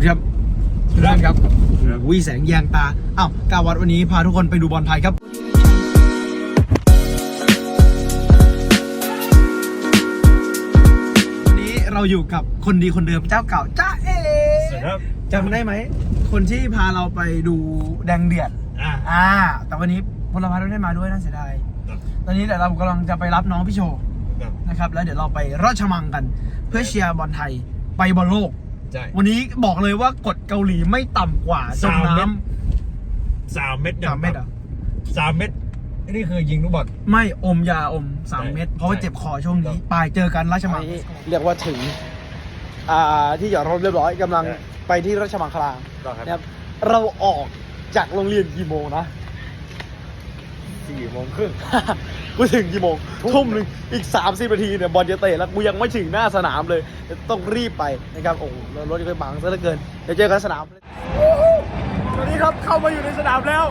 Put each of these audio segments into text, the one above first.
วัสดีครับทุกท่านครับวิแสงแยงตาอ้าวกาวัดวันนี้พาทุกคนไปดูบอลไทยครับวันนี้เราอยู่กับคนดีคนเดิมเจ้าเก่าจ้าเอ๋สวัสดีครับจำได้ไหม คนที่พาเราไปดูแดงเดือดอ่าอ่า แต่วันนี้พลพัฒน์ไม่ได้มาด้วยน่าเสียดายครับตอนนี้เดี๋ยวเรากำลังจะไปรับน้องพี่โชว์ครับนะครับ แล้วเดี๋ยวเราไปราชมังกัน เพื่อเชียร์บอลไทยไปบอลโลก ใช่วันนี้บอกเลยว่ากดเกาหลีไม่ต่ำกว่าจมสามเม็น้ดสามเม็ดำสามเม็ดเหรอะสามเม็ดนี่คือยิงลูกบอล ไม่อมยาอมสามใช่เม็ดเพราะว่าใช่ เจ็บคอช่วงนี้ครับไปเจอกันราชมังเรียกว่าถึง อ่าที่จอดรถเรียบร้อยกำลังใช่ไปที่ราชมังคลาครับนะครับ เราออกจากโรงเรียนกี่โมงนะ สี่โมงครึ่ง กูถึงกี่โมงทุ่มหนึ่งอีก3ามสินาทีเนี่ยบอลจะเตะแล้วกูยังไม่ถึงหน้าสนามเลย ต้องรีบไปนะครับโอ้โหแล้วรถจะไปบังซะเหลือเกินเดี๋ยวเจอกันสนามสวัสดีครับเข้ามาอยู่ในสนามแล้ว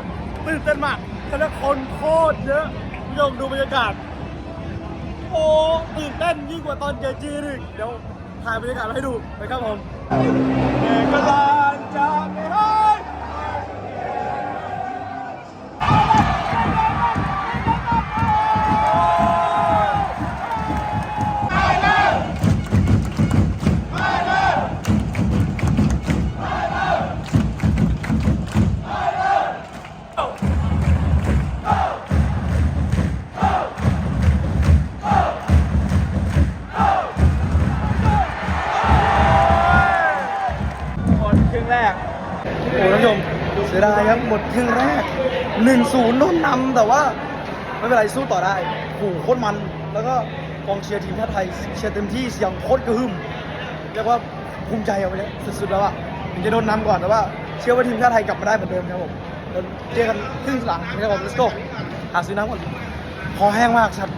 ตื่นเต้นมากแต่ละคนโคตรเยอะคุณผู้ชมดูบรรยากาศ โอ้ตื่นเต้นยิ่งกว่าตอนเจอจีนอีกเดี๋ยวถ่ายบรรยากาศมาให้ดูนะครับผมเอกลา เสียดายครับหมดครึ่งแรก1นศูนย์โดนนำแต่ว่าไม่เป็นไรสู้ต่อได้โอ้โหโคตรมัน แล้วก็กองเชียร์ทีมชาติไทยเชียร์เต็มที่เสียงโคตรกระหึ่มเรียกว่าภูมิใจเอาไปเลยสุดๆแล้วอะถึงจะโดนนำก่อนแต่ว่า เชื่อว่าทีมชาติไทยกลับมาได้เหมือนเดิมครับผมเดี๋ยวเจอกันครึ่งหลังนะครับผม let's go หาซื้อน้ำก่อนคอแห้งมากครับ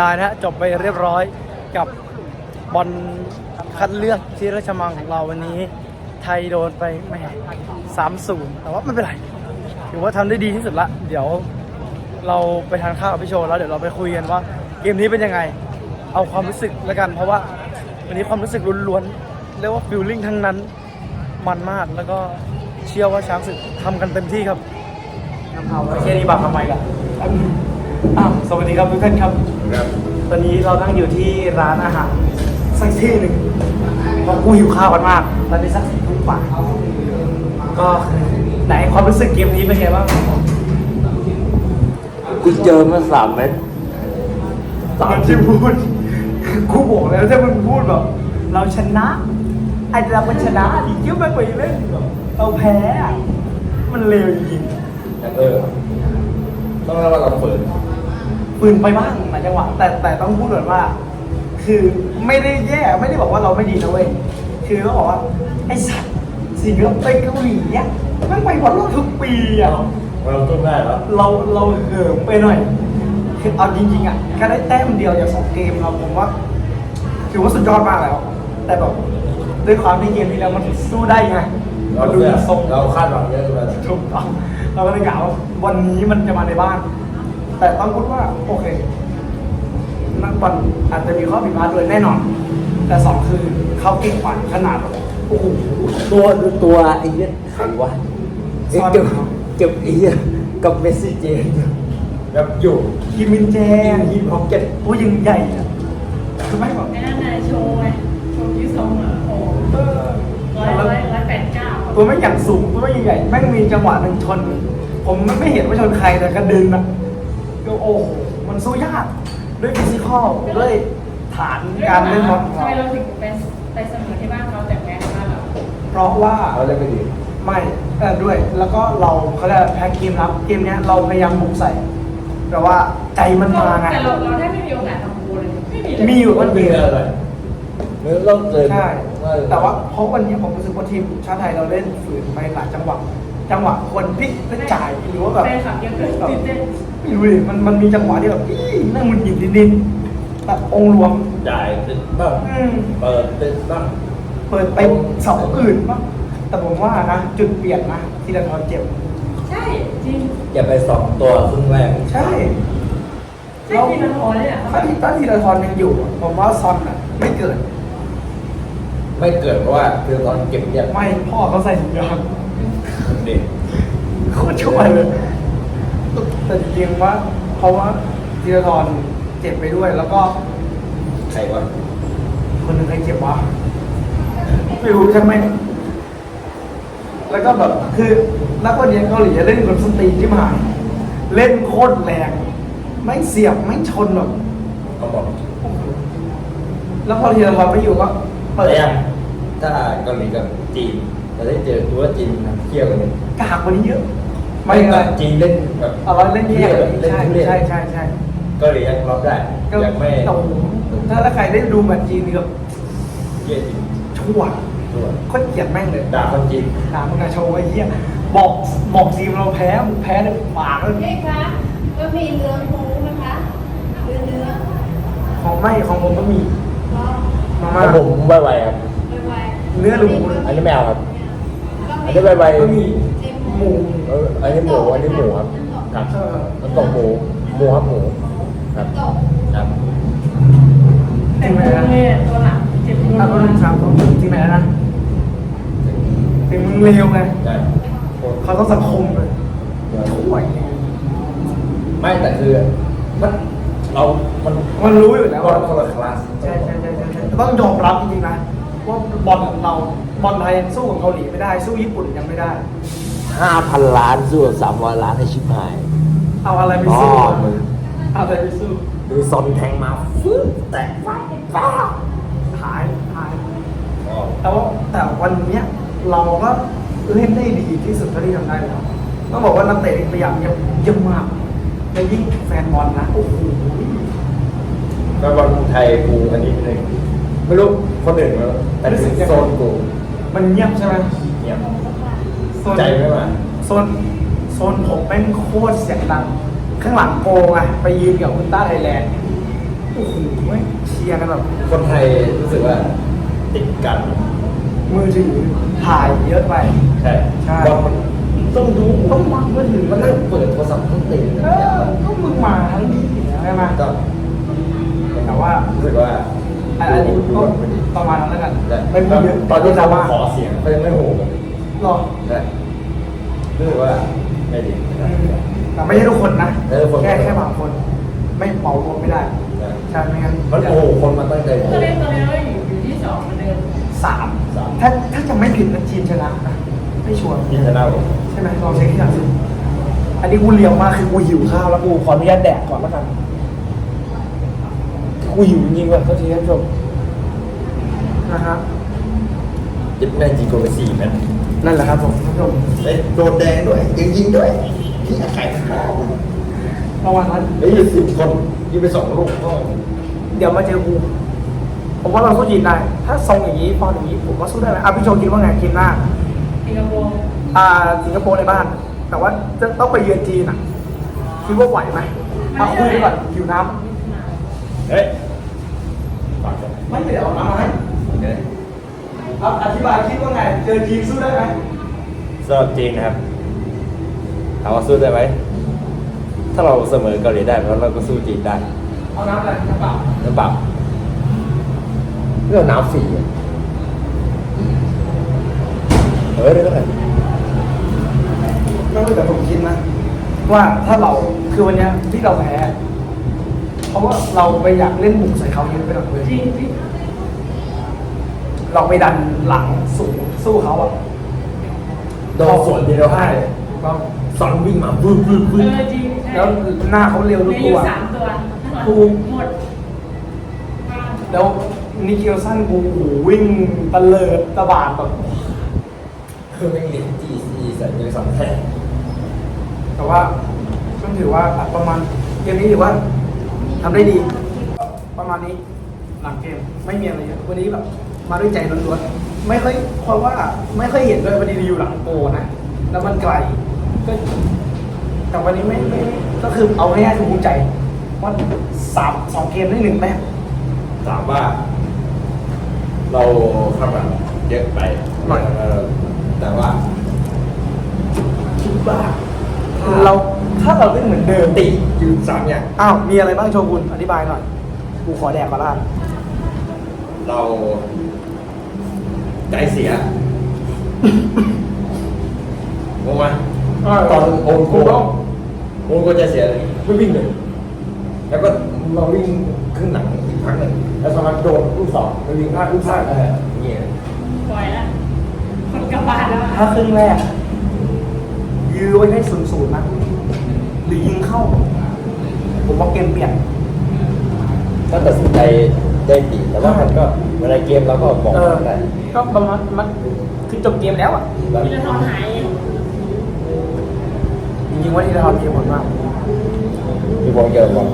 ดายนะฮะจบไปเรียบร้อยกับบอลคัดเลือกที่ราชมังของเราวันนี้ ไทยโดนไปแหม่สามศูนย์แต่ว่าไม่เป็นไร ถือว่าทำได้ดีที่สุดละ เดี๋ยวเราไปทานข้าวกับพี่โชว์แล้วเดี๋ยวเราไปคุยกันว่าเกมนี้เป็นยังไง เอาความรู้สึกแล้วกัน เพราะว่าวันนี้ความรู้สึกล้วนๆเรียกว่าฟิลลิ่งทั้งนั้นมันมากแล้วก็เชื่อว่าช้างศึกทำกันเต็มที่ครับน้ำเอาแค่นี้บาปทำไมล่ะอ้าวสวัสดีครับทุกท่านครับ ตอนนี้เรานั่งอยู่ที่ร้านอาหารสักที่หนึ่งเพราะกูหิวข้าวกันมาก ตอนนี้สักสี่ทุ่มกว่าก็ไหนความรู้สึกเกมนี้เป็นไงบ้างกูเจอมาสามเม็ดตามที่พูดกูบอกแล้วถ้ามึงพูดแบบเราชนะไอ้เราเป็นชนะดิเยอะไปกว่าอีกเล่นแบบเราแพ้อะมันเลวจริงเออต้องระวังเรา ฝืนๆปืนไปบ้างหลายจังหวะแต่แต่ต้องพูดก่อนว่าคคือไม่ได้แย่ไม่ได้บอกว่าเราไม่ดีนะเว้ยคือเขาบอกว่าไอ้สัตว์สิ่งที่เราไปเกาหลีเนี่ยแมันไปบอลโลกทุกปีอะเราต้องได้แล้วเราเราเหิมไปหน่อยคือเอาจริงๆอะแค่ได้แต้มเดียวจากสองเกมเราผมว่าถือว่าสุดยอดมากแล้ว แต่แบบด้วยความที่เกมที่แล้วมันสู้ได้ไงเรามันดูดูทรงเราคาดหวังเยอะเลยถูกต้องเราก็เลยกล่าวว่าวันนี้มันจะมาในบ้าน แต่ต้องพูดว่าโอเค นักบอลอาจจะมีข้อผิดพลาดด้วยแน่นอน แต่สองคือเขาเก่งกว่าขนาดแบบโอ้โหตัวตัวไอ้เนี้ยใครวะเอ้ยซ่อนเก็บเก็บไอ้เนี้ยกับเมสซี่เจแบบอยู่คิมมินแจยิงยิงพ็อกเก็ตผู้ยิงใหญ่อะคือไม่แบบไอ้นั่นน่ะโชว์ไงโชว์ที่ทรงอะโอ้โหเออร้อยร้อยร้อยแปดเก้าตัวไม่อย่างสูงตัวไม่ใหญ่แม่งมีจังหวะหนึ่งชน ผมไม่เห็นว่าชนใครแต่กระเด็นอะ ก็โอ้โหมันสู้ยากด้วยฟิสิกอลด้วยฐานการเล่นบอลของทำไมเราเราถึงไปไปเสมอที่บ้านเขาแต่แพ้ที่บ้านเราเพราะว่า เขาเล่นไม่ดี ไม่เออด้วยแล้วก็เราเขาเรียกอะไรแพ้เกมรับเกมเนี้ยเราพยายามบุกใส่ แต่ว่าใจมันมาไง แต่เราเราได้ไม่มีโอกาสทำโกลเลยไม่มีเลยมีอยู่มันมีอะไรเนื้อต้องเกินใช่ แต่ว่าเพราะวันนี้ผมรู้สึกว่าทีมชาติไทยเราเล่นฝืนไปหลายจังหวะ จังหวะควรพลิกและจ่ายหรือว่าแบบแฟนคลับเยอะเกินตื่นเต้นไม่รู้ดิมันมันมีจังหวะที่แบบอี้นั่งมันหยิบดินๆแบบองค์รวมจ่ายติดบ้างอืมเปิดติดบ้างเปิดไปเสาอื่นบ้างแต่ผมว่านะจุดเปลี่ยนนะทีละทอนเจ็บ ใช่จริงอย่าไปสองตัวครึ่งแรกใช่ใช่ทีละพอเลยอะถ้าทีถ้าทีละทอนยังอยู่อะผมว่าซอนอะ ไม่เกิด ไม่เกิดเพราะว่าคือตอนเก็บเนี่ยไม่พ่อเขาใส่ถุงยาง เด็กโคตรช่วยเลยแต่จริงๆว่า เพราะว่าทีละทอนเจ็บไปด้วย แล้วก็ใครวะคนหนึ่งใครเจ็บวะไม่รู้ใช่ไหมแล้วก็แบบคือนักบอลเยนเกาหลีจะเล่นแบบสตรีที่มาเล่นโคตรแรงไม่เสียบไม่ชนแบบเขาบอกแล้วพอทีละทอนไม่อยู่ก็เปิดแต่ยังถ้าเกาหลีกับจีน จะได้เจอตัวจีนนะเที่ยวกันเนี่ยกากกว่านี้เยอะไม่เลแบยบจีนเล่นแบบเอาเราเล่นแย่เล่นใช่ทุเรศใช่ใช่ใช่เกาหลียังรับได้ก็ยังไม่โอ้โหถ้าถ้าใครได้ดูแมตช์จีนนี่ก็เยี่ยจริงชั่วตัวโคตรเกลียดแม่งเลย ด่าคนจีนถามมึงอะโชว์ไอ้เหี้ยบอกบอกทีมเราแพ้มึงแพ้ในปากเลยนี่คะก็มีเนื้อหมูนะคะเนื้อเนื้อของไม่ของผมก็มีก็มาแล้ม่าวผมไวๆครับ ไวๆ เนื้อหรือหมูอันนี้ไม่เอาครับก็ อันนี้ไวก็มีๆหมูเอออันนี้หมู อันนี้หมูครับครับเออน้ำตกหมู หมูครับหมู ครับ ครับจริงไหมนะเนี่ยตัวหลังเจ็บมือถ้าก็ต้องสามของจริงไหมนะถึงมึงเลวไงเขาต้องสังคมเลยช่วยไม่แต่คือมันเรา มัน มันรู้อยู่แล้วว่าคนละคลาสใช่ใช่ใช่ใช่ต้องยอมรับจริงๆนะ ว่าบอลเราบอลไทยยังสู้กับเกาหลีไม่ได้ สู้ญี่ปุ่นยังไม่ได้ ห้าพันล้านสู้สามร้อยล้านให้ชิบหายเอาอะไรไปสู้อ๋อมึงเอาอะไรไปสู้ดูซอนแทงมาฟึ๊บแตกฟ้าฟ้าหายหายอ๋อแต่ว่าแต่วันเนี้ยเราก็เล่นได้ดีที่สุดเท่าที่ทำได้แล้วต้องบอกว่านักเตะพยายามเยี่ยมเยี่ยมมากและยิ่งแฟนบอลนะโอ้โหแฟนบอลไทยกูอันนี้หนึ่ง ไม่รู้คนอื่นมั้ยแต่ถึงโซนกูมันเงียบใช่ไหมเงียบโซนใจไม่มาโซนโซนผมแม่งโคตรเสียงดัง ข้างหลังโกงอะไปยืนกับอุลตร้าไทยแลนด์โอ้โหแม่งเชียร์กันแบบคนไทยรู้สึกว่าติดกัน มือถือถ่ายเยอะไป ใช่ใช่บอลมันต้องดูต้องวางมือถือมันนั่งเปิดโทรศัพท์ต้องตีกันเอเนี่ยอก็มึงมาทั้งนี้ใช่ไหมก็แต่ว่ารู้สึกว่า อันนี้ก็ประมาณนั้นแล้วกันแต่ไม่พูดเยอะตอนที่ดราเราม่าขอเสียงเขายังไม่โหกันหรอใช่รู้สึกว่าไม่ดีแต่ไม่ใช่ทุกคนนะเออคนแค่แค่บางคน ไม่เป่ารวมไม่ได้ใช่ใช่ไหมงั้นมันโอ้โหคนมันตั้งใจโหตอนนี้ตอนนี้เราอยู่อยู่ที่สองเหมือนเดิมสามสามถ้าถ้าจะไม่ผิดนะทีมชนะนะไม่ชัวร์ยินชนะผมใช่ไหมลองเช็คที่หลังสิอันนี้กูเลียวมากคือกูหิวข้าวแล้วกูขออนุญาตแดกก่อนแล้วกัน กูหิวจริงๆว่ะเท่าทีท่านผู้ชมนะฮะยิบแม่งจีโกไปสี่แมตช์นั่นแหละครับผมท่านผู้ชมเอ้ยโดนแดงด้วยยิงยิงด้วยที่ไข่ขาวประมาณนั้นเฮ้ยสิบคนยิงไปสองลูกก็เดี๋ยวมาเจอกูผมว่าเราสู้จีนได้ ถ้าทรงอย่างนี้ฟอร์มอย่างนี้ผมว่าสู้ได้ไหมอะพี่โชคิดว่าไงเกมหน้าสิงคโปร์อ่าสิงคโปร์ในบ้าน แต่ว่าจะต้องไปเยือนจีนอะคิดว่าไหวไหมมาคุยกันก่อนหิวน้ เฮ้ยฝากกันำไม่เดี๋ยวเอาน้ำมาให้เดี๋ยวเอาอธิบายคิดว่าไง เจอจีนสู้ได้ไหมสำหรับจีนนะครับถามว่าสู้ได้ไหมถ้าเราเสมอเกาหลีได้แล้วเราก็สู้จีนได้เอาน้ำอะไรน้ำเปล่าหรือเปล่าเรื่องน้ำสีอะเออเรื่องอะไรก็แต่ผมคิดนะว่าถ้าเราคือวันเนี้ยที่เราแพ้ เพราะว่าเราไปอยากเล่นบุกใส่เขาเยอะไปหน่อยเลยจริงจริงเราไปดันหลังสูงสู้เขาอะโดนสวนเดียวให้ก็สอนวิ่งมาบึ้มบึ้มเอบึ้มอจริงใช่แล้วหน้าเขาเร็วทุกมีอตัยู่ว สามตัวถูก หมดแล้วนิเกลสันกูโอ้โหวิ่งตะเลิดตะบาดแบบคือไม่เหรียญจีซีใส่เงินสองแท่งแต่ว่าก็ถือว่าประมาณเกมนี้ถือว่า ทำได้ดี ประมาณนี้หลังเกมไม่มีอะไรเยอะวันนี้แบบมาด้วยใจล้วนๆไม่ค่อยเพราะว่าไม่ค่อยเห็นด้วยวันนี้อยู่หลังโกนะ แล้วมันไกลก็แต่วันนี้ไม่ไม่ก็คือเอาให้ได้คือภูมิใจว่าสามสองเกมได้หนึ่งแต้มถามว่า เราคาดหวังเยอะไปหน่อยเออแต่ว่าคิดว่า เราถ้าเราเล่นเหมือนเดิมติอยู่สามอย่าง อ้าว มีอะไรบ้างโชกุนอธิบายหน่อย กูขอแดกมาล่าดเราใจเสียงงไหมตอนโอนโกโอนโกใจเสียเลยไม่วิ่งเลย แล้วก็เราวิ่งขึ้นหนังอีกครั้งหนึ่งแล้วสักพักโดนลูกสองไปวิ่งพลาดลูกพลาดอะไรอย่างเงี้ยปล่อยละคนกลับบ้านแล้ว ถ้าครึ่งแรก ยื้อไว้ให้ศูนย์ศูนย์นะหรือยิงเข้า ผมว่าเกมเปลี่ยนก็ตัดสินใจได้ดีแต่ว่ามันก็เวลาเกมเราก็บอกเออได้ก็ประมาณมันคือจบเกมแล้วอะแล้วมีละทอนหายจริงๆว่าที่เราทำเกมผลมากมีบอลเกี่ยวกับบอล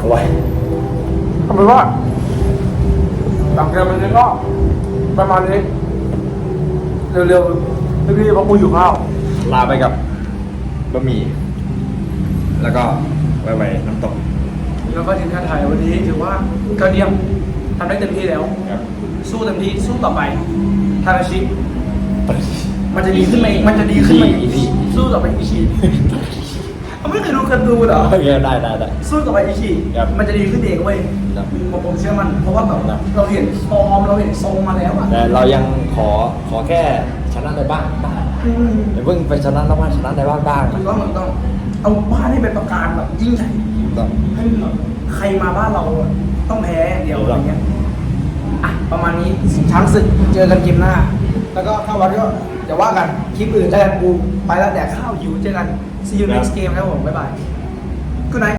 อร่อยทำไมว่าหลังเกมมันนี้ก็ประมาณนี้ เร็วๆรีบๆเพราะกูอยู่ข้าว ลาไปกับบะหมี่แล้วก็ไวๆน้ำตกแล้วก็ทีมชาติไทยวันนี้ถือว่าก็เยี่ยมทำได้เต็มที่แล้ว ครับ สู้เต็มที่สู้ต่อไปทาราชิมันจะดีขึ้นไหมมันจะดีขึ้นไหมอีกทีสู้ต่อไปอีชีเขา ไม่เคยดูการ์ตูนเหรอโอเคได้ได้ได้ สู้ต่อไปอีชีครับมันจะดีขึ้นเองเว้ยครับผมผมเชื่อมัน เพราะว่าแบบครับ เราเห็นฟอร์มเราเห็นทรงมาแล้วอะแต่เรายังขอขอแค่ชนะในบ้านบ้างอืมอย่าเพิ่งไปชนะนอกบ้านชนะในบ้านบ้างมันะนต้องมันต้องเอาบ้านให้เป็นประการแบบยิ่งใหญ่ต้อง ให้มันแบบใครมาบ้านเราอะต้องแพ้อย่างเดียวถูกอะต้ไรองเงี้ยอะประมาณนี้ช้างศึกเจอกันเกมหน้า แล้วก็เข้าวัดก็เดี๋ยวว่ากันคลิปอื่นเจอกันกูไปแล้วแดกข้าวหิวเจอกัน see you next game ครับผม บ๊ายบาย good night